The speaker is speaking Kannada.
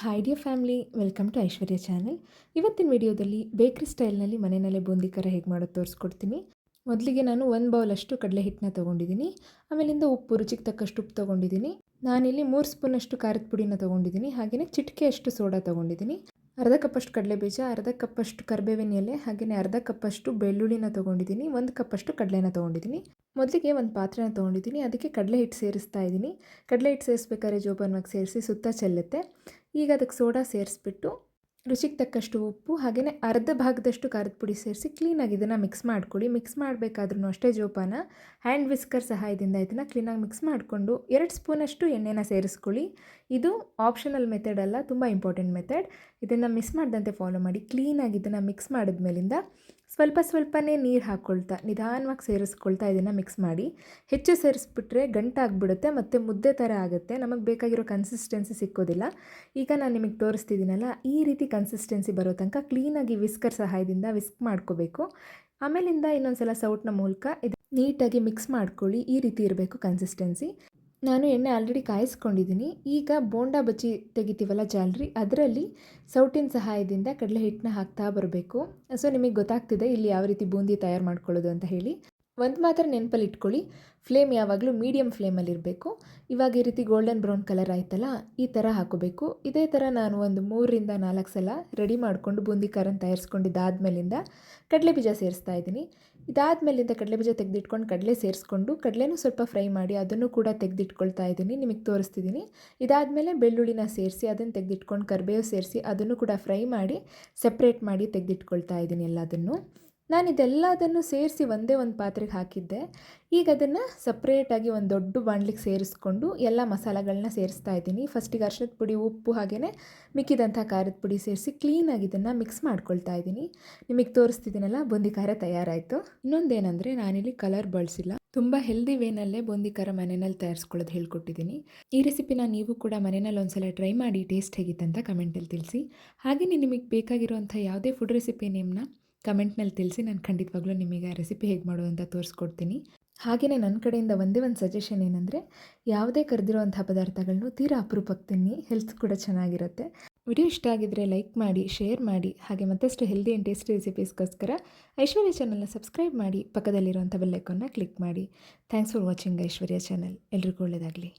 Hi dear family welcome to Aishwarya channel ಇವತ್ತಿನ ವಿಡಿಯೋದಲ್ಲಿ ಬೇಕ್ರಿ ಸ್ಟೈಲ್ನಲ್ಲಿ ಮನೆಯಲ್ಲೇ ಬೂಂದಿ ಕರ ಹೇಗೆ ಮಾಡೋದು ತೋರಿಸ್ಕೊಡ್ತೀನಿ. ಮೊದಲಿಗೆ ನಾನು ಒಂದು ಬೌಲಷ್ಟು ಕಡಲೆ ಹಿಟ್ಟನ್ನ ತೊಗೊಂಡಿದ್ದೀನಿ ಆಮೇಲಿಂದ ಉಪ್ಪು, ರುಚಿಗೆ ತಕ್ಕಷ್ಟು ಉಪ್ಪು ತೊಗೊಂಡಿದ್ದೀನಿ ನಾನಿಲ್ಲಿ ಮೂರು ಸ್ಪೂನಷ್ಟು ಖಾರದ ಪುಡಿನ ತೊಗೊಂಡಿದ್ದೀನಿ ಹಾಗೆಯೇ ಚಿಟಿಕೆಯಷ್ಟು ಸೋಡಾ ತೊಗೊಂಡಿದ್ದೀನಿ ಅರ್ಧ ಕಪ್ಪಷ್ಟು ಕಡಲೆ ಬೀಜ ಅರ್ಧ ಕಪ್ಪಷ್ಟು ಕರ್ಬೇವಿನ ಎಲೆ ಹಾಗೆಯೇ ಅರ್ಧ ಕಪ್ಪಷ್ಟು ಬೆಳ್ಳುಳ್ಳಿನ ತೊಗೊಂಡಿದ್ದೀನಿ, ಒಂದು ಕಪ್ಪಷ್ಟು ಕಡಲೆನ ತೊಗೊಂಡಿದ್ದೀನಿ. ಮೊದಲಿಗೆ ಒಂದು ಪಾತ್ರೆನ ತೊಗೊಂಡಿದ್ದೀನಿ, ಅದಕ್ಕೆ ಕಡಲೆ ಹಿಟ್ಟು ಸೇರಿಸ್ತಾ ಇದ್ದೀನಿ. ಕಡಲೆ ಹಿಟ್ಟು ಸೇರಿಸ್ಬೇಕಾದ್ರೆ ಜೋಪಾನವಾಗಿ ಸೇರಿಸಿ ಸುತ್ತ ಚೆಲ್ಲುತ್ತೆ. ಈಗ ಅದಕ್ಕೆ ಸೋಡಾ ಸೇರಿಸ್ಬಿಟ್ಟು ರುಚಿಗೆ ತಕ್ಕಷ್ಟು ಉಪ್ಪು ಹಾಗೆಯೇ ಅರ್ಧ ಭಾಗದಷ್ಟು ಖಾರದ ಪುಡಿ ಸೇರಿಸಿ ಕ್ಲೀನಾಗಿ ಇದನ್ನು ಮಿಕ್ಸ್ ಮಾಡ್ಕೊಳ್ಳಿ. ಮಿಕ್ಸ್ ಮಾಡಬೇಕಾದ್ರೂ ಅಷ್ಟೇ ಜೋಪಾನ. ಹ್ಯಾಂಡ್ ವಿಸ್ಕರ್ ಸಹಾಯದಿಂದ ಇದನ್ನು ಕ್ಲೀನಾಗಿ ಮಿಕ್ಸ್ ಮಾಡಿಕೊಂಡು ಎರಡು ಸ್ಪೂನಷ್ಟು ಎಣ್ಣೆನ ಸೇರಿಸ್ಕೊಳ್ಳಿ. ಇದು ಆಪ್ಷನಲ್ ಮೆಥಡ್ ಅಲ್ಲ, ತುಂಬ ಇಂಪಾರ್ಟೆಂಟ್ ಮೆಥಡ್ ಇದನ್ನು ಮಿಸ್ ಮಾಡದಂತೆ ಫಾಲೋ ಮಾಡಿ. ಕ್ಲೀನಾಗಿ ಇದನ್ನು ಮಿಕ್ಸ್ ಮಾಡಿದ್ಮೇಲಿಂದ ಸ್ವಲ್ಪ ಸ್ವಲ್ಪನೇ ನೀರು ಹಾಕ್ಕೊಳ್ತಾ ನಿಧಾನವಾಗಿ ಸೇರಿಸ್ಕೊಳ್ತಾ ಇದನ್ನು ಮಿಕ್ಸ್ ಮಾಡಿ. ಹೆಚ್ಚು ಸೇರಿಸ್ಬಿಟ್ರೆ ಗಂಟಾಗ್ಬಿಡುತ್ತೆ ಮತ್ತು ಮುದ್ದೆ ಥರ ಆಗುತ್ತೆ. ನಮಗೆ ಬೇಕಾಗಿರೋ ಕನ್ಸಿಸ್ಟೆನ್ಸಿ ಸಿಕ್ಕೋದಿಲ್ಲ. ಈಗ ನಾನು ನಿಮಗೆ ತೋರಿಸ್ತಿದ್ದೀನಲ್ಲ, ಈ ರೀತಿ ಕನ್ಸಿಸ್ಟೆನ್ಸಿ ಬರೋ ತನಕ ಕ್ಲೀನಾಗಿ ವಿಸ್ಕರ್ ಸಹಾಯದಿಂದ ವಿಸ್ಕ್ ಮಾಡ್ಕೋಬೇಕು. ಆಮೇಲಿಂದ ಇನ್ನೊಂದು ಸಲ ಸೌಟ್ನ ಮೂಲಕ ಇದು ನೀಟಾಗಿ ಮಿಕ್ಸ್ ಮಾಡ್ಕೊಳ್ಳಿ, ಈ ರೀತಿ ಇರಬೇಕು ಕನ್ಸಿಸ್ಟೆನ್ಸಿ ನಾನು ಎಣ್ಣೆ ಆಲ್ರೆಡಿ ಕಾಯಿಸ್ಕೊಂಡಿದ್ದೀನಿ ಈಗ ಬೋಂಡಾ ಬಜ್ಜಿ ತೆಗಿತೀವಲ್ಲ ಜಾಲ್ರಿ, ಅದರಲ್ಲಿ ಸೌಟಿನ ಸಹಾಯದಿಂದ ಕಡಲೆ ಹಿಟ್ಟನ್ನ ಹಾಕ್ತಾ ಬರಬೇಕು. ಸೊ ನಿಮಗೆ ಗೊತ್ತಾಗ್ತಿದೆ ಇಲ್ಲಿ ಯಾವ ರೀತಿ ಬೂಂದಿ ತಯಾರು ಮಾಡ್ಕೊಳ್ಳೋದು ಅಂತ ಹೇಳಿ. ಒಂದು ಮಾತ್ರ ನೆನಪಲ್ಲಿ ಇಟ್ಕೊಳ್ಳಿ. ಫ್ಲೇಮ್ ಯಾವಾಗಲೂ ಮೀಡಿಯಮ್ ಫ್ಲೇಮಲ್ಲಿರಬೇಕು ಇವಾಗ ಈ ರೀತಿ ಗೋಲ್ಡನ್ ಬ್ರೌನ್ ಕಲರ್ ಆಯ್ತಲ್ಲ, ಈ ಥರ ಹಾಕೋಬೇಕು. ಇದೇ ಥರ ನಾನು ಒಂದು ಮೂರರಿಂದ ನಾಲ್ಕು ಸಲ ರೆಡಿ ಮಾಡಿಕೊಂಡು ಬೂಂದಿ ಖಾರನ ತಯಾರಿಸ್ಕೊಂಡಿದ್ದಾದ್ಮೇಲಿಂದ ಕಡಲೆ ಬೀಜ ಸೇರಿಸ್ತಾ ಇದ್ದೀನಿ. ಇದಾದಮೇಲಿಂದ ಕಡಲೆ ಬೀಜ ತೆಗೆದಿಟ್ಕೊಂಡು ಕಡಲೆ ಸೇರಿಸ್ಕೊಂಡು ಕಡಲೆನೂ ಸ್ವಲ್ಪ ಫ್ರೈ ಮಾಡಿ ಅದನ್ನು ಕೂಡ ತೆಗೆದಿಟ್ಕೊಳ್ತಾ ಇದ್ದೀನಿ, ನಿಮಗೆ ತೋರಿಸ್ತಿದ್ದೀನಿ ಇದಾದಮೇಲೆ ಬೆಳ್ಳುಳ್ಳಿನ ಸೇರಿಸಿ ಅದನ್ನು ತೆಗೆದಿಟ್ಕೊಂಡು ಕರಿಬೇವು ಸೇರಿಸಿ ಅದನ್ನು ಕೂಡ ಫ್ರೈ ಮಾಡಿ ಸೆಪ್ರೇಟ್ ಮಾಡಿ ತೆಗೆದಿಟ್ಕೊಳ್ತಾ ಇದ್ದೀನಿ ಎಲ್ಲದನ್ನು. ನಾನು ಇದೆಲ್ಲದನ್ನು ಸೇರಿಸಿ ಒಂದೇ ಒಂದು ಪಾತ್ರೆಗೆ ಹಾಕಿದ್ದೆ. ಈಗ ಅದನ್ನು ಸಪ್ರೇಟಾಗಿ ಒಂದು ದೊಡ್ಡ ಬಾಣಲಿಗೆ ಸೇರಿಸ್ಕೊಂಡು ಎಲ್ಲ ಮಸಾಲೆಗಳನ್ನ ಸೇರಿಸ್ತಾ ಇದ್ದೀನಿ. ಫಸ್ಟಿಗೆ ಅರ್ಶಿನದ ಪುಡಿ, ಉಪ್ಪು ಹಾಗೆಯೇ ಮಿಕ್ಕಿದಂಥ ಖಾರದ ಪುಡಿ ಸೇರಿಸಿ ಕ್ಲೀನಾಗಿ ಇದನ್ನು ಮಿಕ್ಸ್ ಮಾಡ್ಕೊಳ್ತಾ ಇದ್ದೀನಿ. ನಿಮಗೆ ತೋರಿಸ್ತಿದ್ದೀನಲ್ಲ ಬೂಂದಿ ಖಾರ ತಯಾರಾಯಿತು. ಇನ್ನೊಂದೇನೆಂದರೆ ನಾನಿಲ್ಲಿ ಕಲರ್ ಬಳಸಿಲ್ಲ. ತುಂಬ ಹೆಲ್ದಿ ವೇನಲ್ಲೇ ಬೂಂದಿ ಖಾರ ಮನೆಯಲ್ಲಿ ತಯಾರಿಸ್ಕೊಳ್ಳೋದು ಹೇಳ್ಕೊಟ್ಟಿದ್ದೀನಿ. ಈ ರೆಸಿಪಿನ ನೀವು ಕೂಡ ಮನೆಯಲ್ಲಿ ಒಂದ್ಸಲ ಟ್ರೈ ಮಾಡಿ ಟೇಸ್ಟ್ ಹೇಗಿತ್ತಂತ ಕಮೆಂಟಲ್ಲಿ ತಿಳಿಸಿ. ಹಾಗೆಯೇ ನಿಮಗೆ ಬೇಕಾಗಿರುವಂಥ ಯಾವುದೇ ಫುಡ್ ರೆಸಿಪಿ ನೇಮ್ನ ಕಮೆಂಟ್ನಲ್ಲಿ ತಿಳಿಸಿ, ನಾನು ಖಂಡಿತವಾಗ್ಲೂ ನಿಮಗೆ ರೆಸಿಪಿ ಹೇಗೆ ಮಾಡೋದು ಅಂತ ತೋರಿಸ್ಕೊಡ್ತೀನಿ. ಹಾಗೆಯೇ ನನ್ನ ಕಡೆಯಿಂದ ಒಂದೇ ಒಂದು ಸಜೆಷನ್ ಏನಂದರೆ, ಯಾವುದೇ ಕರೆದಿರುವಂಥ ಪದಾರ್ಥಗಳನ್ನು ತೀರಾ ಅಪರೂಪಕ್ಕೆ ತಿನ್ನಿ, ಹೆಲ್ತ್ ಕೂಡ ಚೆನ್ನಾಗಿರುತ್ತೆ. ವಿಡಿಯೋ ಇಷ್ಟ ಆಗಿದ್ದರೆ ಲೈಕ್ ಮಾಡಿ, ಶೇರ್ ಮಾಡಿ, ಹಾಗೆ ಮತ್ತಷ್ಟು ಹೆಲ್ದಿ ಆ್ಯಂಡ್ ಟೇಸ್ಟಿ ರೆಸಿಪೀಸ್ಗೋಸ್ಕರ ಐಶ್ವರ್ಯ ಚಾನಲ್ನ ಸಬ್ಸ್ಕ್ರೈಬ್ ಮಾಡಿ, ಪಕ್ಕದಲ್ಲಿರುವಂಥ ಬೆಲ್ಲೈಕನ್ನ ಕ್ಲಿಕ್ ಮಾಡಿ. Thanks for watching Aishwarya channel. ಎಲ್ರಿಗೂ ಒಳ್ಳೆಯದಾಗಲಿ.